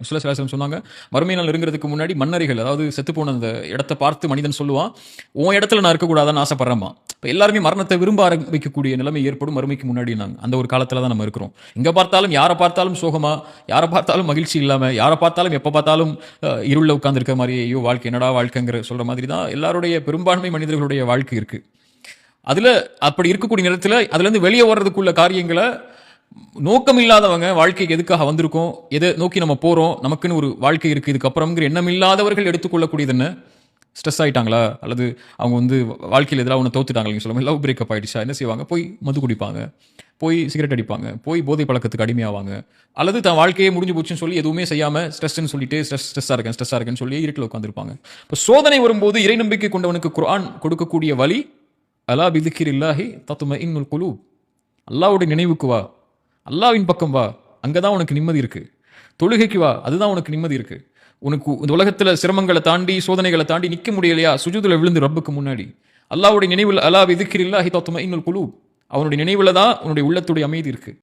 சில சலாஹம் சொன்னாங்க மறுமை நாள் நெருங்கிறதுக்கு முன்னாடி மன்னரிகள் அதாவது செத்து போன அந்த இடத்த பார்த்து மனிதன் சொல்லுவான் உன் இடத்துல நான் இருக்கக்கூடாதான்னு ஆசைப்படுறமா இப்போ எல்லாருமே மரணத்தை விரும்ப ஆரம்பிக்கக்கூடிய நிலைமை ஏற்படும் மறுமைக்கு முன்னாடி நாங்கள் அந்த ஒரு காலத்தில் தான் நம்ம இருக்கிறோம். எங்கே பார்த்தாலும் யாரை பார்த்தாலும் சோகமா யாரை பார்த்தாலும் மகிழ்ச்சி இல்லாமல் யாரை பார்த்தாலும் எப்போ பார்த்தாலும் இருளில் உட்காந்துருக்க மாதிரி ஐயோ வாழ்க்கை என்னடா வாழ்க்கைங்கிற சொல்கிற மாதிரி தான் எல்லாருடைய பெரும்பான்மை மனிதர்களுடைய வாழ்க்கை இருக்குது அதில் அப்படி இருக்கக்கூடிய நேரத்தில் அதுலேருந்து வெளியே வர்றதுக்குள்ள காரியங்களை நோக்கம் இல்லாதவங்க வாழ்க்கைக்கு எதுக்காக வந்திருக்கோம்? எதை நோக்கி நம்ம போகிறோம் நமக்குன்னு ஒரு வாழ்க்கை இருக்குது இதுக்கப்புறம்ங்கிற எண்ணம் இல்லாதவர்கள் எடுத்துக்கொள்ளக்கூடியது என்ன ஸ்ட்ரெஸ் ஆயிட்டாங்களா? அல்லது அவங்க வந்து வாழ்க்கையில் எதிராக ஒன்று தோத்துட்டாங்களே சொல்லுவாங்க லவ் பிரேக்கப் ஆகிடுச்சா என்ன செய்வாங்க? போய் மது குடிப்பாங்க. போய் சிகரெட் அடிப்பாங்க. போய் போதை பழக்கத்துக்கு அடிமையாவாங்க. அல்லது தான் வாழ்க்கையே முடிஞ்சு போச்சுன்னு சொல்லி எதுவுமே செய்யாமல் ஸ்ட்ரெஸ்ன்னு சொல்லிட்டு ஸ்ட்ரெஸ் ஸ்ட்ரெஸ்ஸாக இருக்கேன் ஸ்ட்ரெஸ்ஸாக இருக்கேன்னு சொல்லி இருட்டில் உட்காந்துருப்பாங்க இப்போ சோதனை வரும்போது இறை நம்பிக்கை கொண்டவனுக்கு குரான் கொடுக்கக்கூடிய வழி அலா பிதிக்கிர் இல்லாஹி தத்தும இன்னுல் குழு அல்லாவுடைய நினைவுக்கு வா. அல்லாவின் பக்கம் வா அங்கே தான் உனக்கு நிம்மதி இருக்குது தொழுகைக்கு வா அதுதான் உனக்கு நிம்மதி இருக்குது உனக்கு இந்த உலகத்தில் சிரமங்களை தாண்டி சோதனைகளை தாண்டி நிற்க முடியலையா? சுஜூதில் விழுந்து ரப்புக்கு முன்னாடி. அல்லாவுடைய நினைவில் அலா விதிக்கிறில்லா ஹி தத்தும குழு அவனுடைய நினைவில் தான் உன்னுடைய உள்ளத்துடைய அமைதி இருக்குது